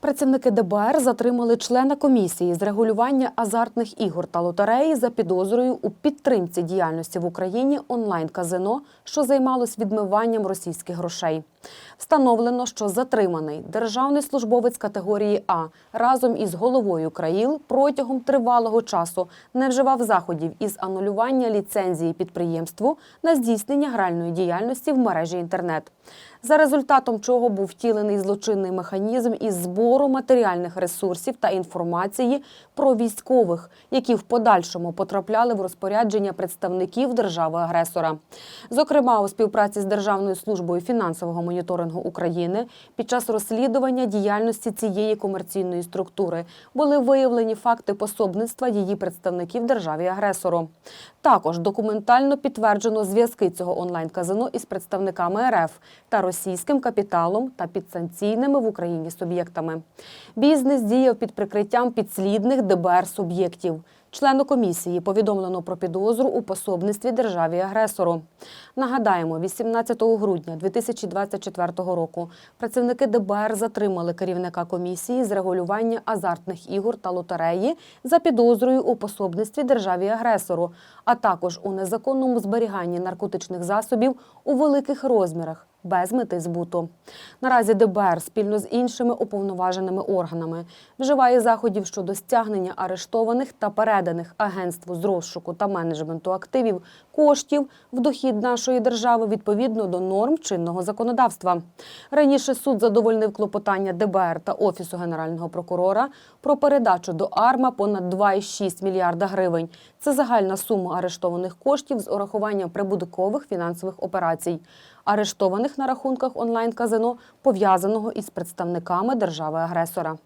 Працівники ДБР затримали члена комісії з регулювання азартних ігор та лотереї за підозрою у підтримці діяльності в Україні онлайн-казино, що займалось відмиванням російських грошей. Встановлено, що затриманий державний службовець категорії А разом із головою країл протягом тривалого часу не вживав заходів із анулювання ліцензії підприємству на здійснення гральної діяльності в мережі інтернет. За результатом чого був втілений злочинний механізм із збору матеріальних ресурсів та інформації про військових, які в подальшому потрапляли в розпорядження представників держави-агресора. Зокрема, у співпраці з Державною службою фінансового моніторингу України під час розслідування діяльності цієї комерційної структури були виявлені факти пособництва її представників державі-агресору. Також документально підтверджено зв'язки цього онлайн-казино із представниками РФ та російським капіталом та підсанкційними в Україні суб'єктами. Бізнес діяв під прикриттям підслідних ДБР суб'єктів. Члену комісії повідомлено про підозру у пособництві державі-агресору. Нагадаємо, 18 грудня 2024 року працівники ДБР затримали керівника комісії з регулювання азартних ігор та лотереї за підозрою у пособництві державі-агресору, а також у незаконному зберіганні наркотичних засобів у великих розмірах без мети збуту. Наразі ДБР спільно з іншими уповноваженими органами вживає заходів щодо стягнення арештованих та переданих агентству з розшуку та менеджменту активів коштів в дохід нашої держави відповідно до норм чинного законодавства. Раніше суд задовольнив клопотання ДБР та Офісу Генерального прокурора про передачу до АРМА понад 2,6 мільярда гривень. Це загальна сума арештованих коштів з урахуванням прибуткових фінансових операцій, арештованих на рахунках онлайн-казино, пов'язаного із представниками держави-агресора.